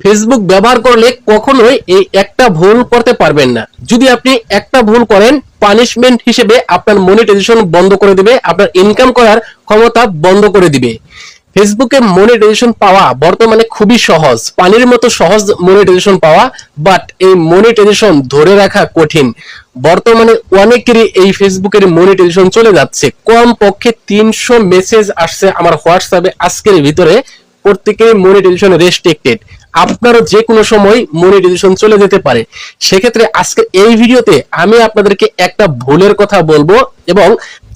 Facebook ব্যবহার করলে কখনোই এই একটা ভুল করতে পারবেন না। যদি আপনি একটা ভুল করেন পানিশমেন্ট হিসেবে আপনার মনিটাইজেশন বন্ধ করে দিবে, আপনার ইনকাম করার ক্ষমতা বন্ধ করে দিবে। ফেসবুকে মনিটাইজেশন পাওয়া বর্তমানে খুবই সহজ। পানির মতো সহজ মনিটাইজেশন পাওয়া বাট এই মনিটাইজেশন ধরে রাখা কঠিন। বর্তমানে অনেকেরই এই ফেসবুকের মনিটাইজেশন চলে যাচ্ছে। কম পক্ষে তিনশো মেসেজ আসছে আমার হোয়াটসঅ্যাপে আজকের ভিতরে। প্রত্যেকের মনিটাইজেশন রেস্ট্রিক্টেড আপনারও যে কোনো সময় মনিটাইজেশন চলে যেতে পারে। সেক্ষেত্রে আজকে এই ভিডিওতে আমি আপনাদেরকে একটা ভুলের কথা বলব এবং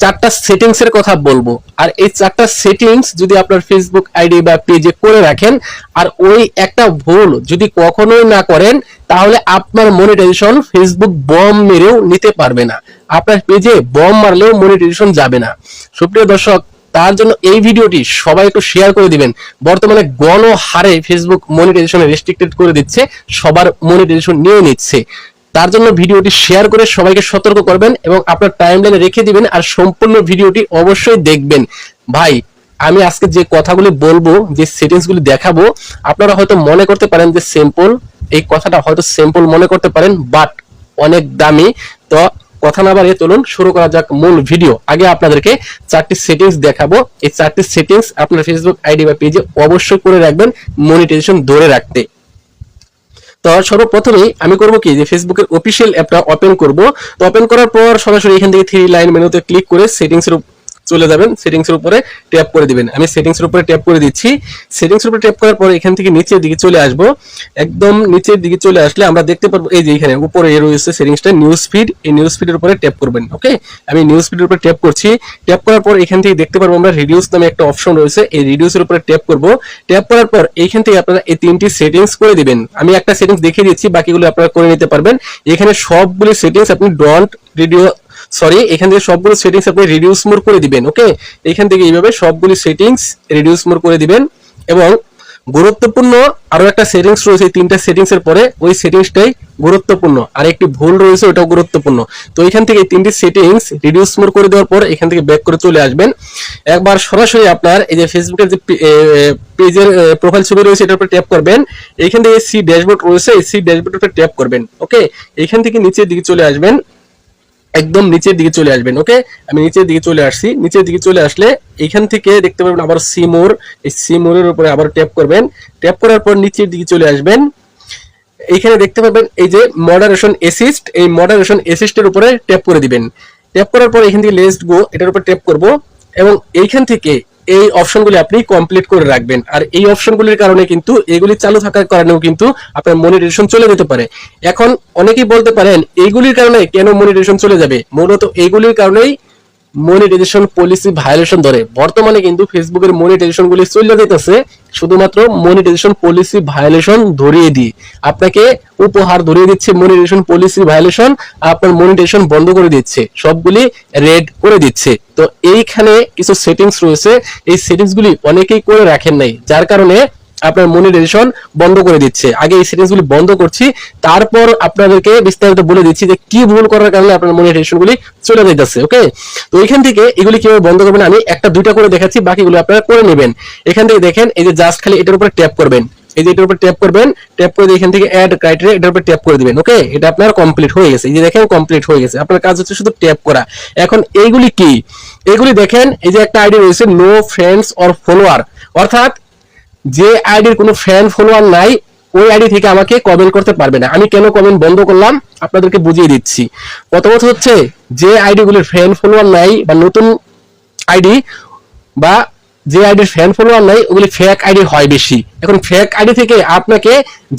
চারটা সেটিংস এর কথা বলব। আর এই চারটা সেটিংস যদি আপনার ফেসবুক আইডি বা পেজে করে রাখেন, আর ওই একটা ভুল যদি কখনোই না করেন, তাহলে আপনার মনিটাইজেশন ফেসবুক বম মেরেও নিতে পারবে না। আপনার পেজে বম মারলেও মনিটাইজেশন যাবে না। সুপ্রিয় দর্শক তার জন্য এই ভিডিওটি সবাই একটু শেয়ার করে দিবেন। বর্তমানে গণ হারে ফেসবুক মনিটাইজেশন রেস্ট্রিক্টেড করে দিচ্ছে, সবার মনিটাইজেশন নিয়ে নিচ্ছে। তার জন্য ভিডিওটি শেয়ার করে সবাইকে সতর্ক করবেন এবং আপনার টাইমলাইনে রেখে দিবেন আর সম্পূর্ণ ভিডিওটি অবশ্যই দেখবেন। ভাই, আমি আজকে যে কথাগুলি বলব, যে সেটিংস গুলি দেখাবো, আপনারা হয়তো মনে করতে পারেন যে সিম্পল এই কথাটা হয়তো সিম্পল মনে করতে পারেন বাট অনেক দামি। তো কথা না বাড়িয়ে চলুন, শুরু করা যাক মূল ভিডিও আগে আপনাদেরকে চারটি সেটিংস দেখাবো। এই চারটি সেটিংস আপনার ফেসবুক আইডি বা পেজে অবশ্যই করে রাখবেন মনিটাইজেশন ধরে রাখতে। তো সর্বপ্রথমেই আমি করব কি, যে ফেসবুকের অফিসিয়াল অ্যাপটা ওপেন করব। তো ওপেন করার পর সরাসরি এখান থেকে থ্রি লাইন মেনুতে ক্লিক করে সেটিংস এর উপ- চলে যাবেন সেটিংস এর উপরে ট্যাপ করে দিবেন। আমি সেটিংস এর উপরে ট্যাপ করে দিচ্ছি। সেটিংস এর উপরে ট্যাপ করার পর এখান থেকে নিচের দিকে চলে আসব। একদম নিচের দিকে চলে আসলে আমরা দেখতে পারব, এই যে এখানে উপরে রয়েছে সেটিংসটা নিউজ ফিড এই নিউজ ফিডের উপরে ট্যাপ করবেন ওকে আমি নিউজ ফিডের উপরে ট্যাপ করছি। ট্যাপ করার পর এখান থেকে দেখতে পারব আমরা রিডিউস নামে একটা অপশন রয়েছে। এই রিডিউসের উপরে ট্যাপ করব। ট্যাপ করার পর এইখান থেকে আপনারা এই তিনটি সেটিংস করে দিবেন। আমি একটা সেটিংস দেখিয়ে দিচ্ছি, বাকিগুলো আপনারা করে নিতে পারবেন। এখানে সবগুলি সেটিংস আপনি ডন্ট রিডিও সরি এখান থেকে সবগুলো সেটিংস আপনি রিডিউস মোর করে দিবেন ওকে এখান থেকে এইভাবে সবগুলি সেটিংস রিডিউস মোর করে দিবেন এবং গুরুত্বপূর্ণ আরও একটা সেটিংস রয়েছে, তিনটা সেটিংস এর পরে ওই সেটিংসটাই গুরুত্বপূর্ণ। আর একটি ভুল রয়েছে, ওটাও গুরুত্বপূর্ণ। তো এখান থেকে তিনটি সেটিংস রিডিউস মোর করে দেওয়ার পর এখান থেকে ব্যাক করে চলে আসবেন। একবার সরাসরি আপনার এই যে ফেসবুকের যে পেজের প্রোফাইল ছবি রয়েছে, এটার উপর ট্যাপ করবেন। এখান থেকে সি ড্যাশবোর্ড রয়েছে সি ড্যাশবোর্ডের ট্যাপ করবেন ওকে এখান থেকে নিচের দিকে চলে আসবেন। একদম নিচের দিকে চলে আসবেন ওকে আমি নিচের দিকে চলে আসছি। নিচের দিকে চলে আসলে এখান থেকে দেখতে পাবেন আবার সিমোর এই সিমোরের উপরে আবার ট্যাপ করবেন। ট্যাপ করার পর নিচের দিকে চলে আসবেন। এখানে দেখতে পাবেন এই যে মডারেশন অ্যাসিস্ট এই মডারেশন অ্যাসিস্টের উপরে ট্যাপ করে দিবেন। ট্যাপ করার পর এখান থেকে লেস্ট গো এটার উপর ট্যাপ করব। এবং এইখান থেকে এই অপশনগুলি আপনি কমপ্লিট করে রাখবেন। আর এই অপশনগুলির কারণে কিন্তু এগুলি চালু থাকার কারণেও কিন্তু আপনার মনিটেশন চলে যেতে পারে। এখন অনেকেই বলতে পারেন, এইগুলির কারণে কেন মনিটেশন চলে যাবে? মূলত এইগুলির কারণেই মনিটাইজেশন পলিসি ভায়োলেশন ধরে। বর্তমানে কিন্তু ফেসবুকের মনিটাইজেশন গুলি চলে যেতেছে শুধুমাত্র মনিটাইজেশন পলিসি ভায়োলেশন ধরিয়ে দিয়ে। আপনাকে উপহার ধরিয়ে দিচ্ছে মনিটাইজেশন পলিসি ভায়োলেশন আপনার মনিটাইজেশন বন্ধ করে দিচ্ছে, সবগুলি রেড করে দিচ্ছে। তো এইখানে কিছু সেটিংস রয়েছে, এই সেটিংস গুলি অনেকেই করে রাখেন নাই, যার কারণে আপনার মনি মনিটাইজেশন বন্ধ করে দিচ্ছে। আগে এই সেটিংস গুলি বন্ধ করছি, তারপর আপনাদেরকে বিস্তারিত বলে দিচ্ছি যে কি ভুল করার কারণে আপনার মনিটাইজেশন গুলি চলে যাইতেছে ওকে তো এখান থেকে এগুলি কীভাবে বন্ধ করবেন আমি একটা, দুইটা করে দেখাচ্ছি, বাকিগুলো আপনারা করে নেবেন। এখান থেকে দেখেন, এই যে জাস্ট খালি এটার উপর ট্যাপ করবেন। এই যে এটার উপর ট্যাপ করবেন ট্যাপ করে এখান থেকে অ্যাড ক্রাইটেরিয়া এটার উপর ট্যাপ করে দিবেন ওকে এটা আপনার কমপ্লিট হয়ে গেছে। এই যে দেখেন কমপ্লিট হয়ে গেছে। আপনার কাজ হচ্ছে শুধু ট্যাপ করা। এখন এইগুলি কি? এইগুলি দেখেন, এই যে একটা আইডি রয়েছে নো ফ্রেন্ডস অর ফলোয়ার অর্থাৎ যে আইডির কোনো ফ্যান ফলোয়ার নাই, ওই আইডি থেকে আমাকে কমেন্ট করতে পারবে না। আমি কেন কমেন্ট বন্ধ করলাম? আপনাদেরকে বুঝিয়ে দিচ্ছি। প্রথমত হচ্ছে, যে আইডি গুলির ফ্যান ফলোয়ার নাই বা নতুন আইডি বা যে আইডির ফ্যান ফলোয়ার নাই, ওগুলি ফেক আইডি হয় বেশি। এখন ফেক আইডি থেকে আপনাকে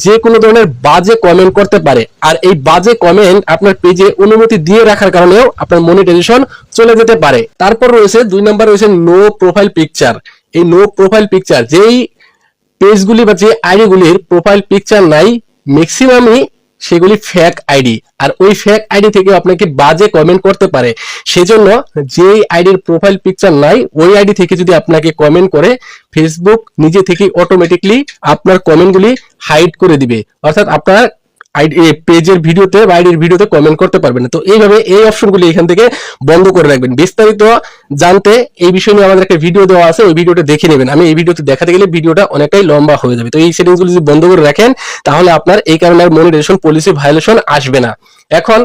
যে কোনো ধরনের বাজে কমেন্ট করতে পারে। আর এই বাজে কমেন্ট আপনার পেজে অনুমতি দিয়ে রাখার কারণেও আপনার মনিটাইজেশন চলে যেতে পারে। তারপর রয়েছে, দুই নাম্বার রয়েছে নো প্রোফাইল পিকচার এই নো প্রোফাইল পিকচার যেই পেজগুলি বা যে আইডিগুলির প্রোফাইল পিকচার নাই ম্যাক্সিমামই সেগুলি ফ্যাক আইডি আর ওই ফ্যাক আইডি থেকে আপনাকে বাজে কমেন্ট করতে পারে। সেজন্য যেই আইডির প্রোফাইল পিকচার নাই, ওই আইডি থেকে যদি আপনাকে কমেন্ট করে ফেসবুক নিজে থেকে অটোমেটিকলি আপনার কমেন্টগুলি হাইড করে দিবে। অর্থাৎ আপনার আইডি পেজের ভিডিওতে বা আইডির ভিডিওতে কমেন্ট করতে পারবেন না। তো এইভাবে এই অপশনগুলি এখান থেকে বন্ধ করে রাখবেন। বিস্তারিত জানতে এই বিষয় নিয়ে আমাদের একটা ভিডিও দেওয়া আছে, ওই ভিডিওটা দেখে নেবেন। আমি এই ভিডিওতে দেখাতে গেলে ভিডিওটা অনেকটাই লম্বা হয়ে যাবে। তো এই সেটিংসগুলো যদি বন্ধ করে রাখেন, তাহলে আপনার এই কারণে আর মনিটাইজেশন পলিসি ভায়োলেশন আসবে না। এখন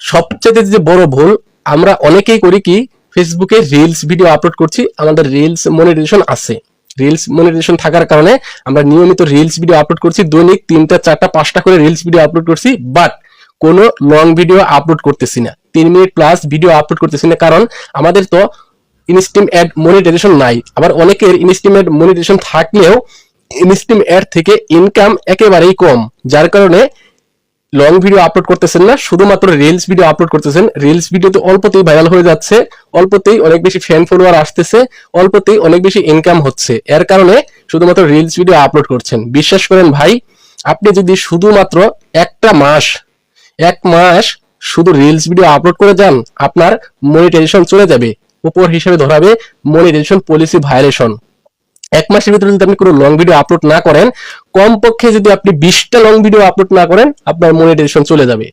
সবচেয়ে যে বড় ভুল, আমরা অনেকেই করি কি ফেসবুকে রিলস ভিডিও আপলোড করছি, আমাদের রিলস মনিটাইজেশন আছে। রিলস মনিটাইজেশন থাকার কারণে আমরা নিয়মিত রিলস ভিডিও আপলোড করছি, দৈনিক তিনটা, চারটা, পাঁচটা করে রিলস ভিডিও আপলোড করছি বাট কোনো লং ভিডিও আপলোড করতেছি না। তিন মিনিট প্লাস ভিডিও আপলোড করতেছি না, কারণ আমাদের তো ইনস্টিম অ্যাড মনিটাইজেশন নাই। আবার অনেকের ইনস্টিম অ্যাড মনিটাইজেশন থাকলেও ইনস্টিম অ্যাড থেকে ইনকাম একেবারেই কম, যার কারণে লং ভিডিও আপলোড করতেছেন না, শুধুমাত্র রিলস ভিডিও আপলোড করতেছেন। রিলস ভিডিওতে অল্পতেই ভাইরাল হয়ে যাচ্ছে, অল্পতেই অনেক বেশি ফ্যান ফলোয়ার আসতেছে, অল্পতেই অনেক বেশি ইনকাম হচ্ছে। এর কারণে শুধুমাত্র রিলস ভিডিও আপলোড করছেন। বিশ্বাস করেন ভাই, আপনি যদি শুধুমাত্র একটা মাস, এক মাস শুধু রিলস ভিডিও আপলোড করে যান, আপনার মনিটাইজেশন চলে যাবে। উপর হিসেবে ধরাবে মনিটাইজেশন পলিসি ভায়োলেশন এক মাসের ভিতরে যদি আপনি কোনো লং ভিডিও আপলোড না করেন, কমপক্ষে যদি আপনি বিশটা লং ভিডিও আপলোড না করেন, আপনার মনিটাইজেশন চলে যাবে।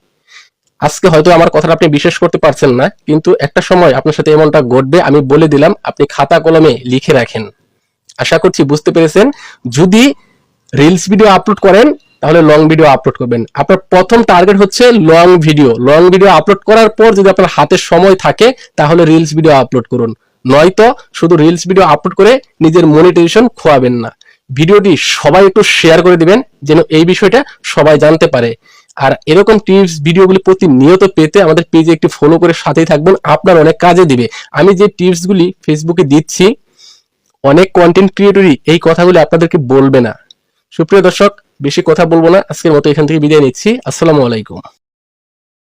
আজকে হয়তো আমার কথাটা আপনি বিশ্বাস করতে পারছেন না, কিন্তু একটা সময় আপনার সাথে এমনটা ঘটবে, আমি বলে দিলাম, আপনি খাতা কলমে লিখে রাখেন। আশা করছি বুঝতে পেরেছেন। যদি রিলস ভিডিও আপলোড করেন, তাহলে লং ভিডিও আপলোড করবেন। আপনার প্রথম টার্গেট হচ্ছে long video long video upload করার পর যদি আপনার হাতে সময় থাকে, তাহলে রিলস ভিডিও আপলোড করুন। নয়তো শুধু রিলস ভিডিও আপলোড করে নিজের মনিটাইজেশন খোয়াবেন না। ভিডিওটি সবাই একটু শেয়ার করে দিবেন, যেন এই বিষয়টা সবাই জানতে পারে। আর এরকম টিপস ভিডিওগুলি প্রতিনিয়ত পেতে আমাদের পেজে একটি ফলো করে সাথেই থাকবেন, আপনার অনেক কাজে দিবে। আমি যে টিপসগুলি ফেসবুকে দিচ্ছি, অনেক কন্টেন্ট ক্রিয়েটরই এই কথাগুলি আপনাদেরকে বলবে না। সুপ্রিয় দর্শক, বেশি কথা বলব না, আজকের মতো এখান থেকে বিদায় নিচ্ছি। আসসালামু আলাইকুম।